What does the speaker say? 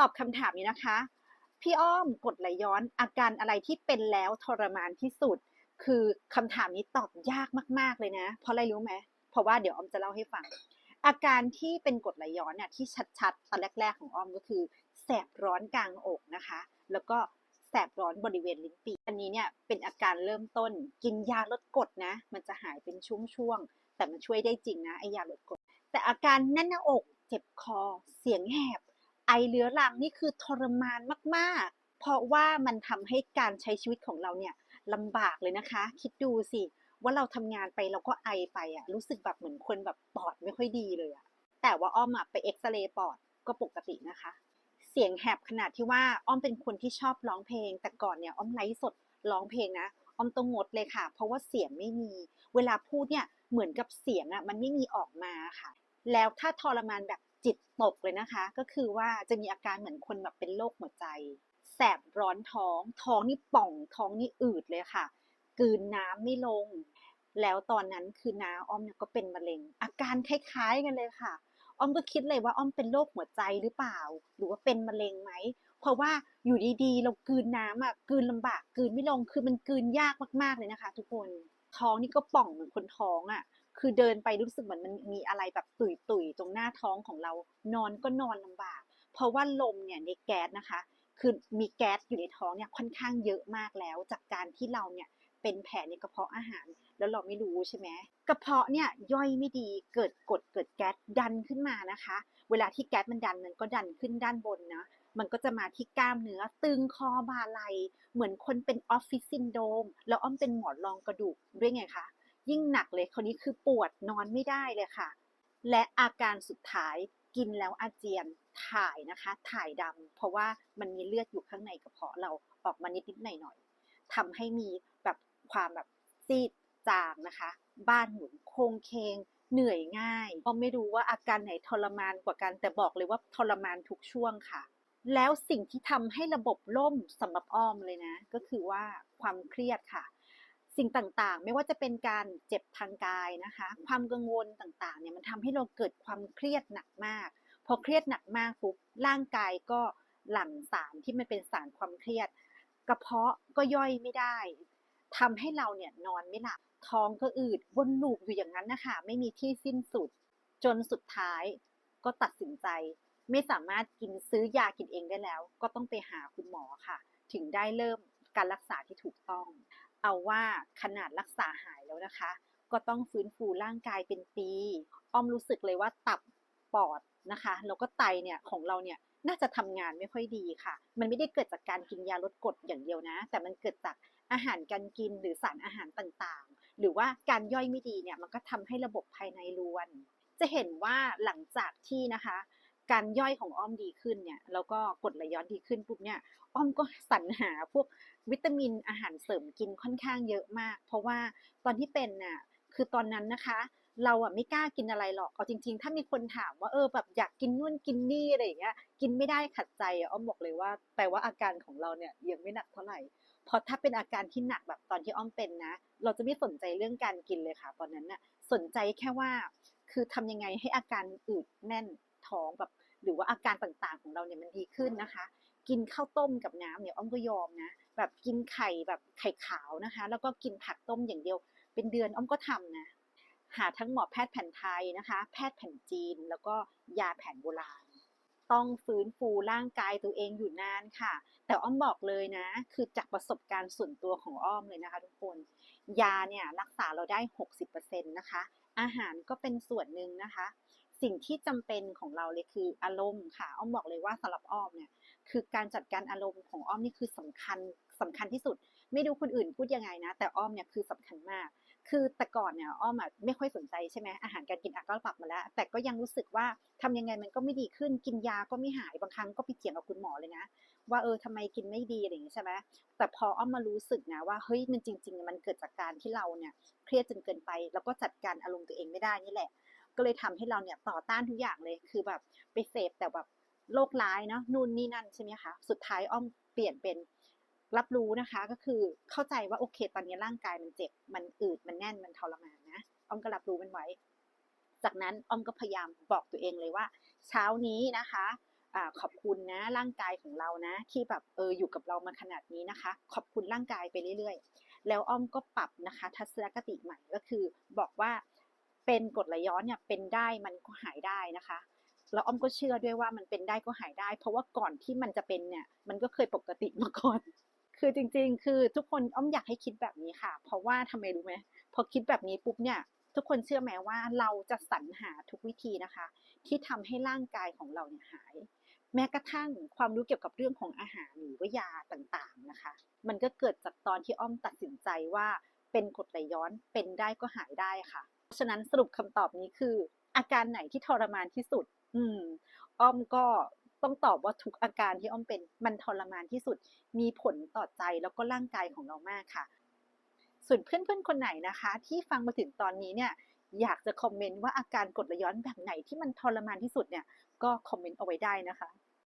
ตอบคำถามนี้นะคะ พี่อ้อมกดไหลย้อนอาการอะไรที่เป็นแล้วทรมานที่สุด คือคำถามนี้ตอบยากมาก ๆเลยนะ เพราะอะไรรู้ไหมเพราะว่าเดี๋ยวอ้อมจะเล่าให้ฟัง อาการที่เป็นกดไหลย้อนเนี่ยที่ชัดๆตอนแรก ๆ ของอ้อมก็คือ แสบร้อนกลางอกนะคะ แล้วก็แสบร้อนบริเวณลิ้นปีอันนี้เนี่ยเป็นอาการเริ่มต้น กินยาลดกรดนะ มันจะหายเป็นช่วงๆแต่มันช่วยได้จริงนะไอยาลดกรดแต่อาการแน่นหน้าอก เจ็บคอเสียงแหบ ไอเรื้อรังนี่คือทรมานมากๆ เพราะว่ามันทำให้การใช้ชีวิตของเราเนี่ยลำบากเลยนะคะ คิดดูสิ ว่าเราทำงานไปเราก็ไอไปอะรู้สึกแบบเหมือนคนแบบปอดไม่ค่อยดีเลยอะแต่ว่าอ้อมอะไปเอ็กซเรย์ปอดก็ปกตินะคะ เสียงแหบขนาดที่ว่าอ้อมเป็นคนที่ชอบร้องเพลง แต่ก่อนเนี่ยอ้อมไลฟ์สดร้องเพลงนะอ้อมต้องงดเลยค่ะ เพราะว่าเสียงไม่มี เวลาพูดเนี่ยเหมือนกับเสียงอะมันไม่มีออกมาค่ะ แล้วถ้าทรมานแบบ จิตตกเลยนะคะ ก็คือว่าจะมีอาการเหมือนคนแบบเป็นโรคหัวใจ แสบร้อนท้อง ท้องนี่ป่องท้องนี่อืดเลยค่ะกืนน้ำไม่ลง แล้วตอนนั้นคือน้าอ้อมเนี่ยก็เป็นมะเร็ง อาการคล้ายๆกันเลยค่ะ อ้อมก็คิดเลยว่าอ้อมเป็นโรคหัวใจหรือเปล่า หรือว่าเป็นมะเร็งไหม เพราะว่าอยู่ดีๆ เรากืนน้ำอะกืนลำบากกืนไม่ลง คือมันกืนยากมากๆเลยนะคะ ทุกคน ท้องนี่ก็ป่องเหมือนคนท้องอะ คือเดินไปรู้สึกเหมือนมันมีอะไรแบบตุยๆตรงหน้าท้องของเรานอนก็นอนลำบาก เพราะว่าลมเนี่ยในแก๊สนะคะ คือมีแก๊สอยู่ในท้องเนี่ยค่อนข้างเยอะมากแล้ว จากการที่เราเนี่ยเป็นแผลในกระเพาะอาหาร แล้วเราไม่รู้ใช่ไหมกระเพาะเนี่ยย่อยไม่ดีเกิดกดเกิดแก๊สดันขึ้นมานะคะ เวลาที่แก๊สมันดันมันก็ดันขึ้นด้านบนนะมันก็จะมาที่กล้ามเนื้อตึงคอบาไหลเหมือนคนเป็นออฟฟิศซินโดมแล้วอ้อมเป็นหมอนรองกระดูกด้วยไงคะ ยิ่งหนักเลยคนนี้คือปวดนอนไม่ได้เลยค่ะ และอาการสุดท้ายกินแล้วอาเจียนถ่ายนะคะ ถ่ายดำเพราะว่ามันมีเลือดอยู่ข้างในกระเพาะเราออกมานิดๆหน่อยๆทำให้มีแบบความแบบซีดจางนะคะ บ้านหมุนโค้งเคงเหนื่อยง่ายก็ไม่รู้ว่าอาการไหนทรมานกว่ากัน แต่บอกเลยว่าทรมานทุกช่วงค่ะ แล้วสิ่งที่ทำให้ระบบล่มสำหรับอ้อมเลยนะ ก็คือว่าความเครียดค่ะ สิ่งต่างๆ ไม่ว่าจะเป็นการเจ็บทางกายนะคะ ความกังวลต่างๆเนี่ยมันทำให้เราเกิดความเครียดหนักมาก พอเครียดหนักมากปุ๊บร่างกายก็หลั่งสารที่มันเป็นสารความเครียด กระเพาะก็ย่อยไม่ได้ทำให้เราเนี่ยนอนไม่หลับท้องก็อืดวนลูปอยู่อย่างนั้นนะคะไม่มีที่สิ้นสุด จนสุดท้ายก็ตัดสินใจ ไม่สามารถกินซื้อยากินเองได้แล้ว ก็ต้องไปหาคุณหมอค่ะ ถึงได้เริ่มการรักษาที่ถูกต้อง เอาว่าขนาดรักษาหายแล้วนะคะ ก็ต้องฟื้นฟูร่างกายเป็นปี อ้อมรู้สึกเลยว่าตับปอดนะคะแล้วก็ไตเนี่ยของเราเนี่ยน่าจะทำงานไม่ค่อยดีค่ะ มันไม่ได้เกิดจากการกินยาลดกรดอย่างเดียวนะ แต่มันเกิดจากอาหารการกินหรือสารอาหารต่างๆ หรือว่าการย่อยไม่ดีเนี่ยมันก็ทำให้ระบบภายในรวน จะเห็นว่าหลังจากที่นะคะ การย่อยของอ้อมดีขึ้นเนี่ยแล้วก็กดไหลย้อนดีขึ้นปุ๊บเนี่ยอ้อมก็สรรหาพวกวิตามินอาหารเสริมกินค่อนข้างเยอะมาก เพราะว่าตอนที่เป็นน่ะคือตอนนั้นนะคะ เราอะไม่กล้ากินอะไรหรอกเอาจริง ๆ ถ้ามีคนถามว่าเออแบบอยากกินนู่นกินนี่อะไรอย่างเงี้ยกินไม่ได้ขัดใจอ้อมบอกเลยว่าแปลว่าอาการของเราเนี่ยยังไม่หนักเท่าไหร่เพราะถ้าเป็นอาการที่หนักแบบตอนที่อ้อมเป็นนะ เราจะไม่สนใจเรื่องการกินเลยค่ะ ตอนนั้นน่ะสนใจแค่ว่า คือทำยังไงให้อาการอืดแน่นท้องแบบ หรือว่าอาการต่างๆของเราเนี่ยมันดีขึ้นนะคะ กินข้าวต้มกับน้ำเนี่ยอ้อมก็ยอมนะแบบกินไข่แบบไข่ขาวนะคะ แล้วก็กินผักต้มอย่างเดียว เป็นเดือนอ้อมก็ทำนะหาทั้งหมอแพทย์แผนไทยนะคะ แพทย์แผนจีน แล้วก็ยาแผนโบราณ ต้องฟื้นฟูร่างกายตัวเองอยู่นานค่ะ แต่อ้อมบอกเลยนะ คือจากประสบการณ์ส่วนตัวของอ้อมเลยนะคะ ทุกคน ยาเนี่ยรักษาเราได้ 60%นะคะ อาหารก็เป็นส่วนหนึ่งนะคะ สิ่งที่จำเป็นของเราเลยคืออารมณ์ค่ะ อ้อมบอกเลยว่าสำหรับอ้อมเนี่ย คือการจัดการอารมณ์ของอ้อมนี่คือสำคัญสำคัญที่สุด ไม่รู้คนอื่นพูดยังไงนะ แต่อ้อมเนี่ยคือสำคัญมาก คือแต่ก่อนเนี่ยอ้อมอะไม่ค่อยสนใจใช่ไหมอาหารการกินอะก็ปรับมาแล้ว แต่ก็ยังรู้สึกว่าทำยังไงมันก็ไม่ดีขึ้น กินยาก็ไม่หาย บางครั้งก็ไปเถียงกับคุณหมอเลยนะ ว่าเออทำไมกินไม่ดีอะไรอย่างนี้ใช่ไหมแต่พออ้อมมารู้สึกนะว่าเฮ้ยมันจริง ๆ มันเกิดจากการที่เราเนี่ยเครียดจนเกินไป แล้วก็จัดการอารมณ์ตัวเองไม่ได้นี่แหละ ก็เลยทำให้เราเนี่ยต่อต้านทุกอย่างเลย คือแบบไปเสพแต่แบบโรคร้ายเนาะนู่นนี่นั่นใช่ไหมคะ สุดท้ายอ้อมเปลี่ยนเป็นรับรู้นะคะ ก็คือเข้าใจว่าโอเค ตอนนี้ร่างกายมันเจ็บ มันอืด มันแน่น มันทรมานนะ อ้อมก็รับรู้มันไว้ จากนั้นอ้อมก็พยายามบอกตัวเองเลยว่า เช้านี้นะคะอ่าขอบคุณนะร่างกายของเรานะ ที่แบบเอออยู่กับเรามาขนาดนี้นะคะ ขอบคุณร่างกายไปเรื่อย ๆ แล้วอ้อมก็ปรับนะคะ ทัศนคติใหม่ก็คือบอกว่า เป็นกรดไหลย้อนเนี่ยเป็นได้มันก็หายได้นะคะแล้วอ้อมก็เชื่อด้วยว่ามันเป็นได้ก็หายได้ เพราะว่าก่อนที่มันจะเป็นเนี่ย มันก็เคยปกติมาก่อน คือจริง ๆ คือทุกคนอ้อมอยากให้คิดแบบนี้ค่ะ เพราะว่าทำไมรู้ไหมพอคิดแบบนี้ปุ๊บเนี่ย ทุกคนเชื่อไหมว่าเราจะสรรหาทุกวิธีนะคะ ที่ทำให้ร่างกายของเราเนี่ยหาย แม้กระทั่งความรู้เกี่ยวกับเรื่องของอาหารหรือว่ายาต่างๆนะคะ มันก็เกิดจากตอนที่อ้อมตัดสินใจว่าเป็นกรดไหลย้อนเป็นได้ก็หายได้ค่ะ ราะฉะนั้นสรุปคำตอบนี้คือ อาการไหนที่ทรมานที่สุด อืม อ้อมก็ต้องตอบว่าทุกอาการที่อ้อมเป็นมันทรมานที่สุด มีผลต่อใจแล้วก็ร่างกายของเรามากค่ะ ส่วนเพื่อนๆคนไหนนะคะ ที่ฟังมาถึงตอนนี้เนี่ยอยากจะคอมเมนต์ว่าอาการกดไหลย้อนแบบไหนที่มันทรมานที่สุดเนี่ย ก็คอมเมนต์เอาไว้ได้นะคะ